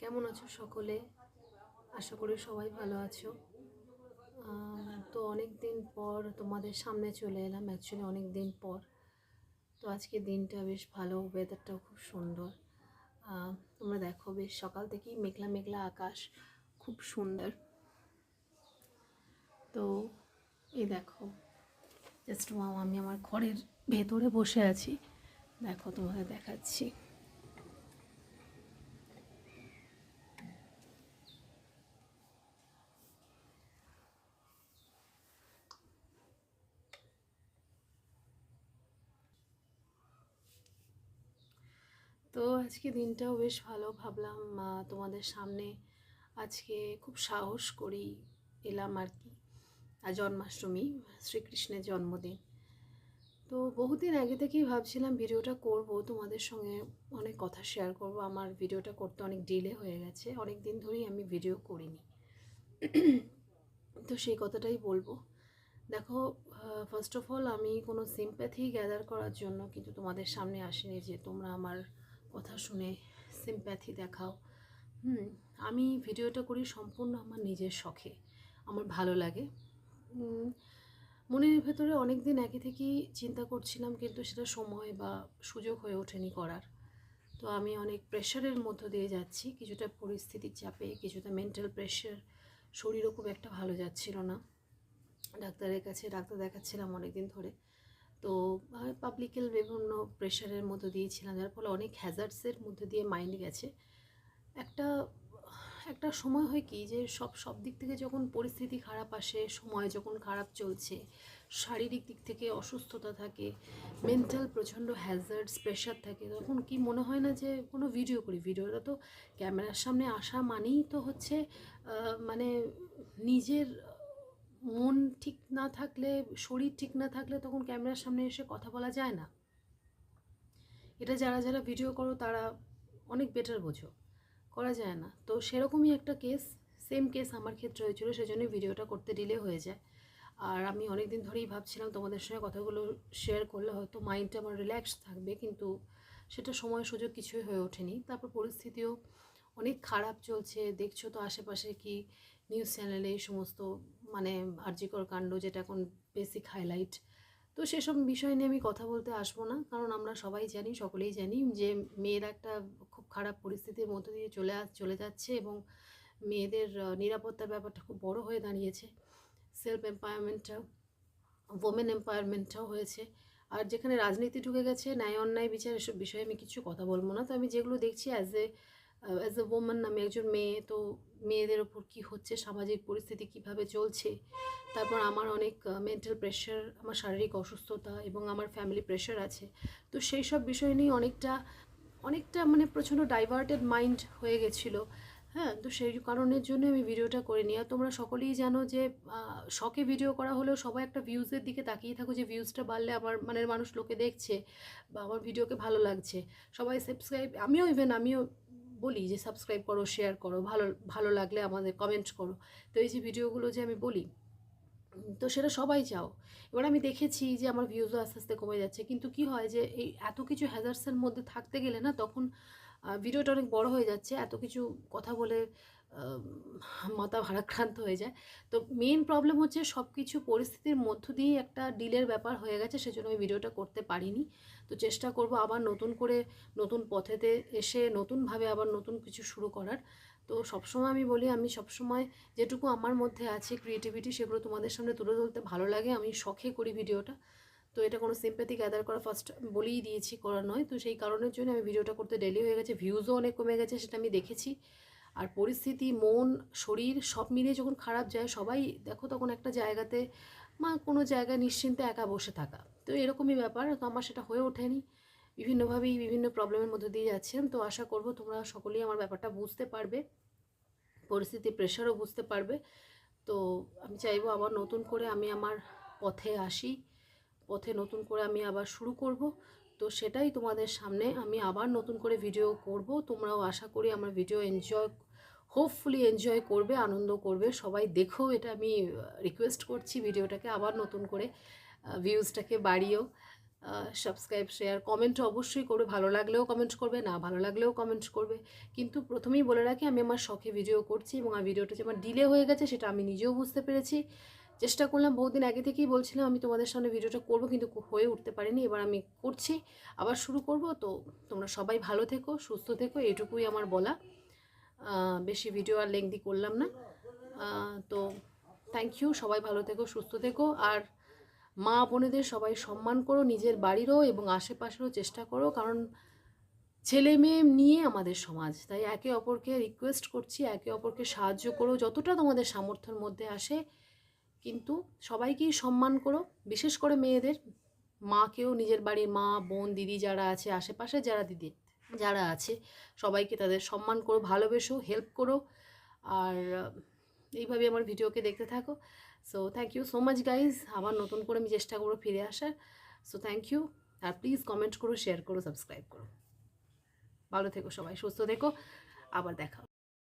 কেমন আছো সকলে? আশা করি সবাই ভালো আছো। তো অনেক দিন পর তোমাদের সামনে চলে এলাম অ্যাকচুয়ালি অনেক দিন পর। তো আজকে দিনটা বেশ ভালো ওয়েদারটাও খুব সুন্দর। তোমরা দেখো, বেশ সকাল থেকেই মেঘলা মেঘলা আকাশ, খুব সুন্দর। তো এই দেখো জাস্ট আমি আমার ঘরের ভেতরে বসে আছি। দেখো, তোমাদের দেখাচ্ছি। তো আজকে দিনটাও বেশ ভালো ভাবলাম তোমাদের সামনে আজকে খুব সাহস করি এলাম আর কি আর জন্মাষ্টমী, শ্রীকৃষ্ণের জন্মদিন। তো বহুদিন আগে থেকেই ভাবছিলাম ভিডিওটা করব, তোমাদের সঙ্গে অনেক কথা শেয়ার করব, আমার ভিডিওটা করতে অনেক ডিলে হয়ে গেছে অনেক দিন ধরেই আমি ভিডিও করিনি। তো সেই কথাটাই বলব। দেখো ফার্স্ট অফ অল আমি কোনো সিম্প্যাথি গ্যাদার করার জন্য কিন্তু তোমাদের সামনে আসিনি যে তোমরা আমার কথা শুনে সিম্প্যাথি দেখাও। হুম, আমি ভিডিওটা করি সম্পূর্ণ আমার নিজের শখে। আমার ভালো লাগে। মনের ভেতরে অনেক দিন আগে থেকেই চিন্তা করছিলাম কিন্তু সেটা সময় বা সুযোগ হয়ে ওঠেনি করার। তো আমি অনেক প্রেশারের মধ্য দিয়ে যাচ্ছি। কিছুটা পরিস্থিতির চাপে, কিছুটা মেন্টাল প্রেশার শরীরও খুব একটা ভালো যাচ্ছিল না। ডাক্তারের কাছে, ডাক্তার দেখাচ্ছিলাম অনেক দিন ধরে। তো পাবলিকের বিভিন্ন প্রেশারের মধ্যে দিয়েছিলাম যার ফলে অনেক হ্যাজার্ডসের মধ্যে দিয়ে মাইন্ড গেছে। একটা একটা সময় হয় কি যে সব সব দিক থেকে যখন পরিস্থিতি খারাপ আসে, সময় যখন খারাপ চলছে, শারীরিক দিক থেকে অসুস্থতা থাকে মেন্টাল প্রচণ্ড হ্যাজার্ডস প্রেশার থাকে, তখন কি মনে হয় না যে কোনো ভিডিও করি? ভিডিওটা তো ক্যামেরার সামনে আসা মানেই তো হচ্ছে মানে নিজের মন ঠিক না থাকলে, শরীর ঠিক না থাকলে তখন ক্যামেরার সামনে এসে কথা বলা যায় না। এটা যারা যারা ভিডিও করো তারা অনেক বেটার বোঝো। করা যায় না। তো সেরকমই একটা কেস সেম কেস আমার ক্ষেত্রে হয়েছিল, সেজন্যই ভিডিওটা করতে ডিলে হয়ে যায়। আর আমি অনেক দিন ধরেই ভাবছিলাম তোমাদের সঙ্গে কথাগুলো শেয়ার করলে হয়তো মাইন্ডটা আমার রিল্যাক্স থাকবে, কিন্তু সেটা সময় সুযোগ কিছুই হয়ে ওঠেনি। তারপর পরিস্থিতিও অনেক খারাপ চলছে, দেখছ তো আশেপাশে কি নিউজ চ্যানেলে এই সমস্ত মানে আর্যিকর কাণ্ড যেটা এখন বেসিক হাইলাইট তো সেসব বিষয় নিয়ে আমি কথা বলতে আসব না। কারণ আমরা সবাই জানি, সকলেই জানি যে মেয়েরা একটা খুব খারাপ পরিস্থিতির মধ্য দিয়ে চলে চলে যাচ্ছে এবং মেয়েদের নিরাপত্তার ব্যাপারটা খুব বড় হয়ে দাঁড়িয়েছে। সেলফ এম্পাওয়ারমেন্টটা ওমেন এম্পাওয়ারমেন্টটাও হয়েছে। আর যেখানে রাজনীতি ঢুকে গেছে, ন্যায় অন্যায় বিচার এসব বিষয়ে আমি কিছু কথা বলব না। তো আমি যেগুলো দেখছি as a as a woman আমি একজন মেয়ে, তো মেয়েদের ওপর কী হচ্ছে, সামাজিক পরিস্থিতি কীভাবে চলছে, তারপর আমার অনেক মেন্টাল প্রেশার আমার শারীরিক অসুস্থতা এবং আমার ফ্যামিলি প্রেশার আছে। তো সেই সব বিষয় নিয়ে অনেকটা অনেকটা মানে প্রচণ্ড ডাইভার্টেড মাইন্ড হয়ে গেছিল। হ্যাঁ তো সেই কারণের জন্য আমি ভিডিওটা করে নিই আর তোমরা সকলেই জানো যে শখে ভিডিও করা হলেও সবাই একটা ভিউজের দিকে তাকিয়ে থাকো, যে ভিউজটা বাড়লে আমার মানে মানুষ লোকে দেখছে বা আমার ভিডিওকে ভালো লাগছে। সবাই সাবস্ক্রাইব আমিও ইভেন আমিও বলি যে সাবস্ক্রাইব করো শেয়ার করো, ভালো ভালো লাগলে আমাদের কমেন্ট করো। তো এই যে ভিডিওগুলো যে আমি বলি তো সেটা সবাই চাও। এবার আমি দেখেছি যে আমার ভিউজও আস্তে আস্তে কমে যাচ্ছে। কিন্তু কি হয় যে এই এত কিছু হ্যাজার্সের মধ্যে থাকতে গেলে না তখন ভিডিওটা অনেক বড় হয়ে যাচ্ছে, এত কিছু কথা বলে মাথা ভারাক্রান্ত হয়ে যায়। তো মেন প্রবলেম হচ্ছে সব কিছু পরিস্থিতির মধ্য দিয়ে একটা ডিলের ব্যাপার হয়ে গেছে, সেজন্য আমি ভিডিওটা করতে পারিনি। তো চেষ্টা করব আবার নতুন করে নতুন পথেতে এসে নতুনভাবে আবার নতুন কিছু শুরু করার। তো সবসময় আমি বলি, আমি সবসময় যেটুকু আমার মধ্যে আছে ক্রিয়েটিভিটি সেগুলো তোমাদের সামনে তুলে ধরতে ভালো লাগে, আমি শখে করি ভিডিওটা। তো এটা কোনো সিম্প্যাথি গ্যাদার করা ফার্স্ট বলেই দিয়েছি করা নয়। তো সেই কারণের জন্য আমি ভিডিওটা করতে ডেলি হয়ে গেছে ভিউজও অনেক কমে গেছে সেটা আমি দেখেছি। আর পরিস্থিতি, মন, শরীর সব মিলিয়ে যখন খারাপ যায়, সবাই দেখো তখন একটা জায়গাতে মা কোনো জায়গায় নিশ্চিন্তে একা বসে থাকা। তো এরকমই ব্যাপার, তো আমার সেটা হয়ে ওঠেনি। বিভিন্নভাবেই বিভিন্ন প্রবলেমের মধ্যে দিয়ে যাচ্ছিলাম। তো আশা করব তোমরা সকলেই আমার ব্যাপারটা বুঝতে পারবে পরিস্থিতি প্রেশারও বুঝতে পারবে। তো আমি চাইব আবার নতুন করে আমি আমার পথে আসি। পথে নতুন করে আমি আবার শুরু করব। তো সেটাই তোমাদের সামনে আমি আবার নতুন করে ভিডিও করব। তোমরাও আশা করি আমার ভিডিও এনজয় হোপফুলি এনজয় করবে, আনন্দ করবে। সবাই দেখো এটা আমি রিকোয়েস্ট করছি ভিডিওটাকে আবার নতুন করে ভিউজটাকে বাড়িও সাবস্ক্রাইব শেয়ার কমেন্ট অবশ্যই করবে। ভালো লাগলেও কমেন্ট করবে, না ভালো লাগলেও কমেন্ট করবে। কিন্তু প্রথমেই বলে রাখি, আমি আমার শখে ভিডিও করছি এবং আর ভিডিওটা যে আমার ডিলে হয়ে গেছে, সেটা আমি নিজেও বুঝতে পেরেছি। চেষ্টা করলাম, বহুদিন আগে থেকেই বলছিলাম আমি তোমাদের সামনে ভিডিওটা করব, কিন্তু হয়ে উঠতে পারিনি। এবার আমি করছি, আবার শুরু করব। তো তোমরা সবাই ভালো থেকো, সুস্থ থেকো এটুকুই আমার বলা। বেশি ভিডিও আর লেংদি করলাম না। তো থ্যাংক ইউ সবাই ভালো থেকো, সুস্থ থেকো। আর মা বোনেদের সবাই সম্মান করো, নিজের বাড়িরও এবং আশেপাশেরও চেষ্টা করো, কারণ ছেলে মেয়ে নিয়ে আমাদের সমাজ। তাই একে অপরকে রিকোয়েস্ট করছি, একে অপরকে সাহায্য করো, যতটা তোমাদের সামর্থ্যের মধ্যে আসে কিন্তু সবাইকেই সম্মান করো, বিশেষ করে মেয়েদের। মাকেও নিজের বাড়ির মা, বোন, দিদি যারা আছে, আশেপাশে যারা দিদি, যারা আছে, সবাইকে তাদের সম্মান করো, ভালোবেসো হেল্প করো। আর এইভাবে আমার ভিডিওকে দেখতে থাকো। So thank you so much guys আবার নতুন করে আমি চেষ্টা করব ফিরে আসার। সো থ্যাংক ইউ আর প্লিজ কমেন্ট করো শেয়ার করো সাবস্ক্রাইব করো। ভালো থেকো সবাই, সুস্থ থেকো। আবার দেখা হবে।